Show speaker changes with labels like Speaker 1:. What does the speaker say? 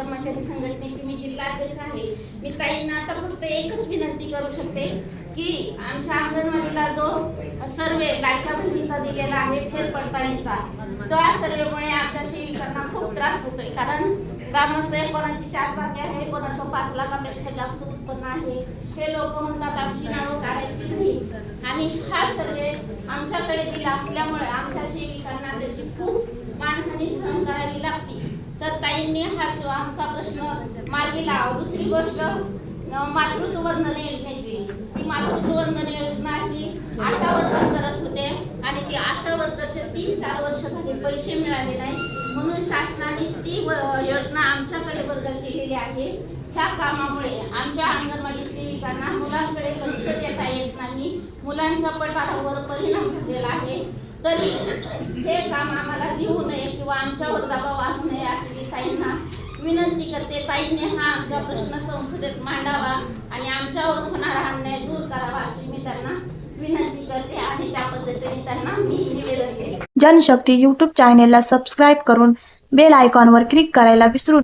Speaker 1: कर्मचारी संघटनेची मी जिल्हाध्यक्ष आहे. मी ताईंना आता फक्त एकच विनंती करू शकते की आमच्या अंगणवाडीला जो सर्वे लाडक्या बहिणीचा दिलेला आहे फेरपडताळणीचा त्या सर्वेमुळे आमच्या सेविकांना खूप त्रास होतोय. कारण ग्रामस्थ कोणाची चार जागे आहे कोणाचं पाच लाखापेक्षा जास्त उत्पन्न आहे. हे लोक म्हणतात आमची नावं काढायची नाही. आणि हा सर्वे आमच्याकडे दिला असल्यामुळे आमच्या सेविकांना त्याची खूप मानहानी सहन करावी लागते तर ताईंनी हा आमचा प्रश्न मार्गी लावा दुसरी गोष्ट मातृत्व वंदन योजनेची. ती मातृत्व वंदन योजना ही आशा वर्कर करत होते आणि ती आशा वर्करचे तीन चार वर्ष झाले पैसे मिळाले नाही. म्हणून शासनाने ती योजना आमच्याकडे वर्ग केलेली आहे. ह्या कामामुळे आमच्या अंगणवाडी सेविकांना मुलांकडे लक्ष देता येत नाही. मुलांच्या पटावर परिणाम झालेला आहे. तरी हे काम आम्हाला देऊ नये किंवा आमच्यावर दबाव आणू विनंती करते ताईने हा आमचा प्रश्न संसदेत मांडावा आणि आमच्यावर होणारा अन्याय दूर करावा अशी मी त्यांना विनंती करते आणि त्या पद्धतीने त्यांना मी निवेदन केले
Speaker 2: जनशक्ती यूट्यूब चॅनेलला सबस्क्राईब करून बेल आयकॉनवर क्लिक करायला विसरू